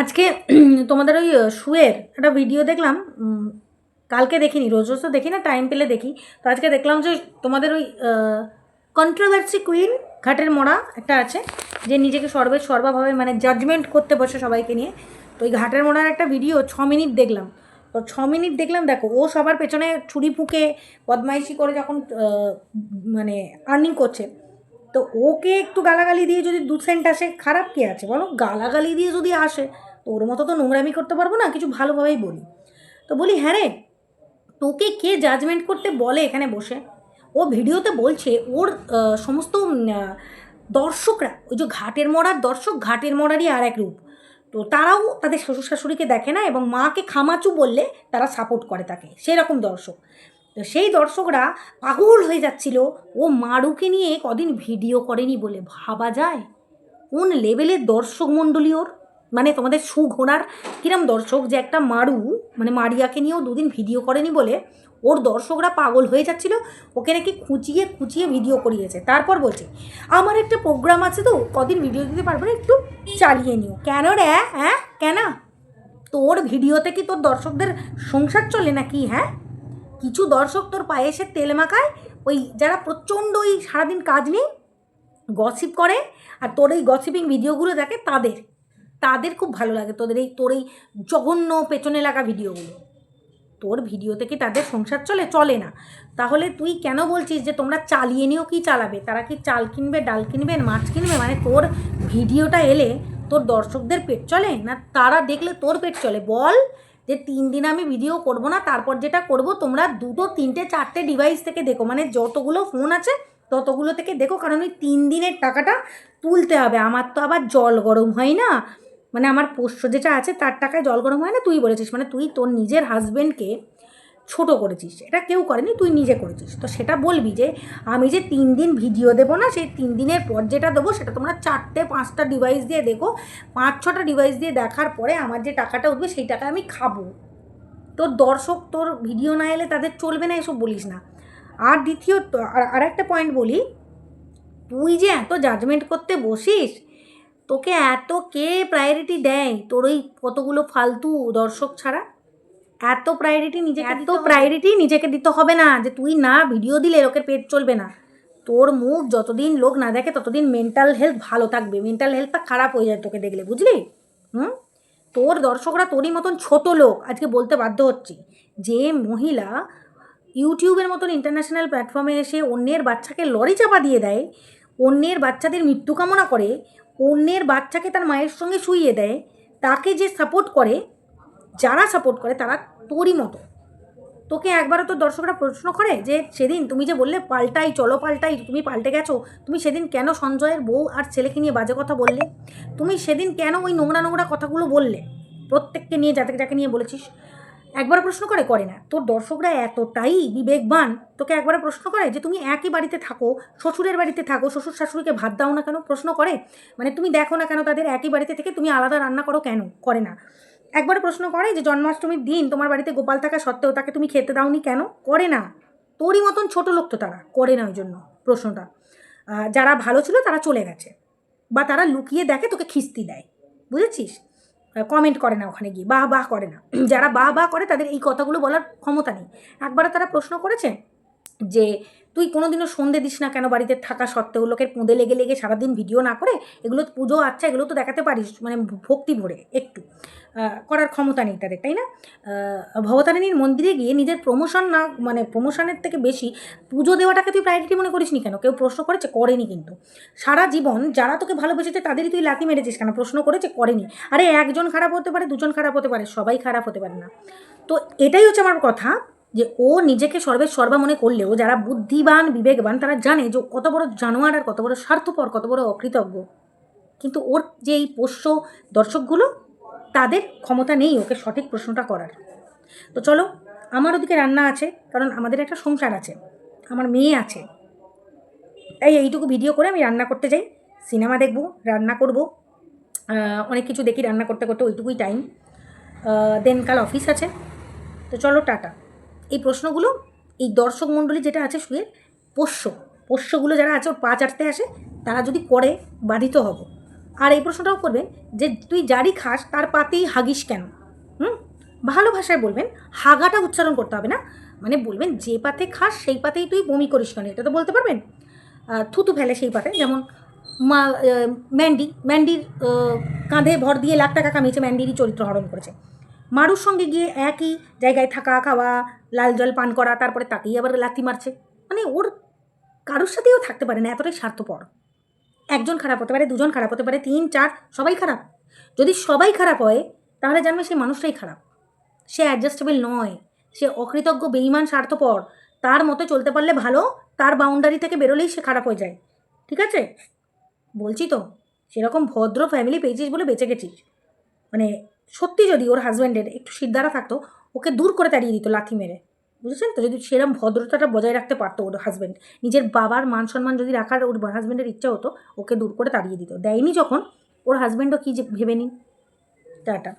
আজকে তোমাদের ওই শুয়ের একটা ভিডিও দেখলাম কালকে দেখিনি, রোজ রোজ তো দেখি না টাইম পেলে দেখি। তো আজকে দেখলাম যে তোমাদের ওই কন্ট্রোভার্সি কুইন ঘাটের মোড়া একটা আছে, যে নিজেকে সর্বে সর্বাভাবে মানে জাজমেন্ট করতে বসে সবাইকে নিয়ে। তো ওই ঘাটের মোড়ার একটা ভিডিও ছ মিনিট দেখলাম। তো ছ মিনিট দেখলাম, দেখো, ও সবার পেছনে ছুরি ফুঁকে, বদমাইশি করে যখন মানে আর্নিং করছে তো ওকে একটু গালাগালি দিয়ে যদি দু সেন্ট আসে, খারাপ কি আছে বলো? গালাগালি দিয়ে যদি আসে, তো ওর মতো তো নোংরামি করতে পারব না, কিছু ভালোভাবেই বলি। তো বলি হ্যাঁ রে, তোকে কে জাজমেন্ট করতে বলে এখানে বসে? ও ভিডিওতে বলছে, ওর সমস্ত দর্শকরা, ওই যে ঘাটের মরার দর্শক, ঘাটের মরারই আর এক রূপ। তো তারাও তাদের শ্বশুর শাশুড়িকে দেখে না এবং মাকে খামাচু বললে তারা সাপোর্ট করে তাকে, সেরকম দর্শক। তো সেই দর্শকরা পাগল হয়ে যাচ্ছিল, ও মারুকে নিয়ে কদিন ভিডিও করেনি বলে ভাবা যায়? কোন লেভেলের দর্শক মণ্ডলী ওর? মানে তোমাদের সুঘোড়ার কিরম দর্শক যে একটা মারু মানে মারিয়াকে নিয়েও দুদিন ভিডিও করেনি বলে ওর দর্শকরা পাগল হয়ে যাচ্ছিল, ওকে নাকি খুঁচিয়ে খুঁচিয়ে ভিডিও করিয়েছে। তারপর বলছে, আমার একটা প্রোগ্রাম আছে তো, কদিন ভিডিও দিতে পারব না, একটু চালিয়ে নিও। কেন রে? হ্যাঁ? কেন? তোর ভিডিওতে কি তোর দর্শকদের সংসার চলে নাকি হ্যাঁ? কিছু দর্শক তোর পায়ে এসে তেল মাখায়, ওই যারা প্রচণ্ড ওই সারাদিন কাজ নেই গসিপ করে, আর তোর এই গসিপিং ভিডিওগুলো দেখে তাদের তাদের খুব ভালো লাগে তোদের এই, তোর এই জঘন্য পেছনে লাগা ভিডিওগুলো তোর ভিডিওতে কি তাদের সংসার চলে চলে না। তাহলে তুই কেন বলছিস যে তোমরা চালিয়ে নিও কি চালাবে? তারা কি চাল কিনবে, ডাল কিনবে, মাছ কিনবে? মানে তোর ভিডিওটা এলে তোর দর্শকদের পেট চলে, না তারা দেখলে তোর পেট চলে? বল যে তিন দিন আমি ভিডিও করব না, তারপর যেটা করব, তোমরা দুটো, তিনটে, চারটে ডিভাইস থেকে দেখো। মানে যতগুলো ফোন আছে, ততগুলো থেকে দেখো, কারণ ওই তিন দিনের টাকাটা তুলতে হবে। আমার তো আবার জল গরম হয় না। মানে আমার পোষ্য যেটা আছে, তার টাকায় জল গরম হয় না, তুই বলেছিস। মানে তুই তোর নিজের হাজবেন্ডকে ছোট করেছিস, এটা কেউ করেনি, তুই নিজে করেছিস। তো সেটা বলবি যে, আমি যে তিন দিন ভিডিও দেবো না, সেই তিন দিনের পর যেটা দেবো, সেটা তোমরা চারটে, পাঁচটা ডিভাইস দিয়ে দেখো। পাঁচ, ছটা ডিভাইস দিয়ে দেখার পরে আমার যে টাকাটা উঠবে, সেই টাকা আমি খাব। তোর দর্শক, তোর ভিডিও না এলে তাদের চলবে না, এসব বলিস না। আর দ্বিতীয়, আর একটা পয়েন্ট বলি, তুই যে এত জাজমেন্ট করতে বসিস, তোকে এত কে প্রায়োরিটি দেয়? তোর ওই কতগুলো ফালতু দর্শক ছাড়া? এত প্রায়োরিটি নিজেকে এত প্রায়োরিটি নিজেকে দিতে হবে না যে তুই না ভিডিও দিলে লোকের পেট চলবে না। তোর মুখ যতদিন লোক না দেখে ততদিন মেন্টাল হেলথ ভালো থাকবে। মেন্টাল হেলথটা খারাপ হয়ে যায় তোকে দেখলে বুঝলি? হুম? তোর দর্শকরা তোরই মতন ছোট লোক আজকে বলতে বাধ্য হচ্ছি। যে মহিলা ইউটিউবের মতন ইন্টারন্যাশনাল প্ল্যাটফর্মে এসে অন্যের বাচ্চাকে লরি চাপা দিয়ে দেয় অন্যের বাচ্চাদের মৃত্যু কামনা করে অন্যের বাচ্চাকে তার মায়ের সঙ্গে শুইয়ে দেয় তাকে যে সাপোর্ট করে যারা সাপোর্ট করে তারা তোরই মতো। তোকে একবারও তো দর্শকরা প্রশ্ন করে যে, সেদিন তুমি যে বললে পাল্টাই, চলো পাল্টাই, তুমি পাল্টে গেছো, তুমি সেদিন কেন সঞ্জয়ের বউ আর ছেলেকে নিয়ে বাজে কথা বললে? তুমি সেদিন কেন ওই নোংরা নোংরা কথাগুলো বললে? প্রত্যেককে নিয়ে যাতে যাকে নিয়ে বলেছিস? একবার প্রশ্ন করে করে না। তোর দর্শকরা এতটাই বিবেকবান, তোকে একবার প্রশ্ন করে যে, তুমি একই বাড়িতে থাকো, শ্বশুরের বাড়িতে থাকো, শ্বশুর শাশুড়িকে ভাত দাও না কেন? প্রশ্ন করে। মানে তুমি দেখো না কেন তাদের একই বাড়িতে থেকে তুমি আলাদা রান্না করো কেন? করে না। একবার প্রশ্ন করে যে জন্মাষ্টমীর দিন তোমার বাড়িতে গোপাল থাকা সত্ত্বেও তাকে তুমি খেতে দাওনি কেন? করে না। তোরই মতন ছোট লোক তো তারা, করে না ওই জন্য প্রশ্নটা যারা ভালো ছিল তারা চলে গেছে। বা তারা লুকিয়ে দেখে তোকে খিস্তি দেয়। বুঝেছিস? কমেন্ট করে না ওখানে গিয়ে, বাহ বাহ করে না। যারা বাহ বাহ করে তাদের এই কথাগুলো বলার ক্ষমতা নেই। একবার তারা প্রশ্ন করেছে যে, তুই কোনোদিনও সন্ধে দিস না কেন বাড়িতে থাকা সত্ত্বেও? লোকের পোঁদে লেগে লেগে সারাদিন ভিডিও না করে এগুলো পুজো আচ্ছা এগুলো তো দেখাতে পারিস মানে ভক্তি ভরে একটু। করার ক্ষমতা নেই তাদের, তাই না? ভবতারিণীর মন্দিরে গিয়ে নিজের প্রমোশন না মানে প্রমোশনের থেকে বেশি পুজো দেওয়াটাকে তুই প্রায়োরিটি মনে করিস নি কেন? কেউ প্রশ্ন করেছে, করেনি কিন্তু। সারা জীবন যারা তোকে ভালোবেসেছে তাদেরই তুই লাথি মেরেছিস কেন? প্রশ্ন করেছে, করেনি। আরে, একজন খারাপ হতে পারে, দুজন খারাপ হতে পারে, সবাই খারাপ হতে পারে না। তো এটাই হচ্ছে আমার কথা, যে ও নিজেকে সর্বে সর্বা মনে করলেও যারা বুদ্ধিবান, বিবেকবান, তারা জানে যে কত বড় জানোয়ার আর কত বড় স্বার্থপর, কত বড় অকৃতজ্ঞ। কিন্তু ওর যে এই পোষ্য দর্শকগুলো তাদের ক্ষমতা নেই ওকে সঠিক প্রশ্নটা করার। তো চলো, আমার ওদিকে রান্না আছে, কারণ আমাদের একটা সংসার আছে, আমার মেয়ে আছে। তাই এইটুকু ভিডিও করে আমি রান্না করতে যাই সিনেমা দেখব, রান্না করব অনেক কিছু দেখি রান্না করতে করতে ওইটুকুই টাইম দেন কাল অফিস আছে। তো চলো, টাটা। এই প্রশ্নগুলো, এই দর্শক মণ্ডলী যেটা আছে শুয়ে পোষ্য, পোষ্যগুলো যারা আছে, ওর পা চাটতে আসে, তারা যদি করে, বাধিত হব। আর এই প্রশ্নটাও করবেন যে তুই যারই খাস, তার পাতেই হাগিস কেন? হুম? ভালো ভাষায় বলবেন, হাগাটা উচ্চারণ করতে হবে না। মানে বলবেন, যে পাতে খাস, সেই পাতেই তুই বমি করিস কেন? এটা তো বলতে পারবেন? থুতু ফেলে সেই পাতে, যেমন মা ম্যান্ডি, ম্যান্ডির কাঁধে ভর দিয়ে লাখ টাকা কামিয়েছে, ম্যান্ডিরই চরিত্র হরণ করেছে। মারুর সঙ্গে গিয়ে একই জায়গায় থাকা, খাওয়া, লাল জল পান করা, তারপরে তাকেই আবার লাথি মারছে। মানে ওর কারোর সাথেও থাকতে পারে না, এতটাই স্বার্থপর। একজন খারাপ হতে পারে, দুজন খারাপ হতে পারে, তিন, চার, সবাই খারাপ। যদি সবাই খারাপ হয়, তাহলে জানবে সেই মানুষটাই খারাপ। সে অ্যাডজাস্টেবল নয়। সে অকৃতজ্ঞ বেইমান স্বার্থপর। তার মতো চলতে পারলে ভালো, তার বাউন্ডারি থেকে বেরোলেই সে খারাপ হয়ে যায়। ঠিক আছে? বলছি তো, সেরকম ভদ্র ফ্যামিলি পেয়েছিস বলে বেঁচে গেছিস। মানে সত্যি যদি ওর হাজব্যান্ডের একটু সিদ্ধারা থাকতো, ওকে দূর করে তাড়িয়ে দিত, লাথি মেরে। বুঝেছেন তো? যদি সেরকম ভদ্রতাটা বজায় রাখতে পারতো ওর হাজব্যান্ড নিজের বাবার মান সম্মান যদি রাখার ওর হাজব্যান্ডের ইচ্ছা হতো, ওকে দূর করে তাড়িয়ে দিত। দেয়নি যখন, ওর হাজব্যান্ডও কী ভেবে নিন? টাটা।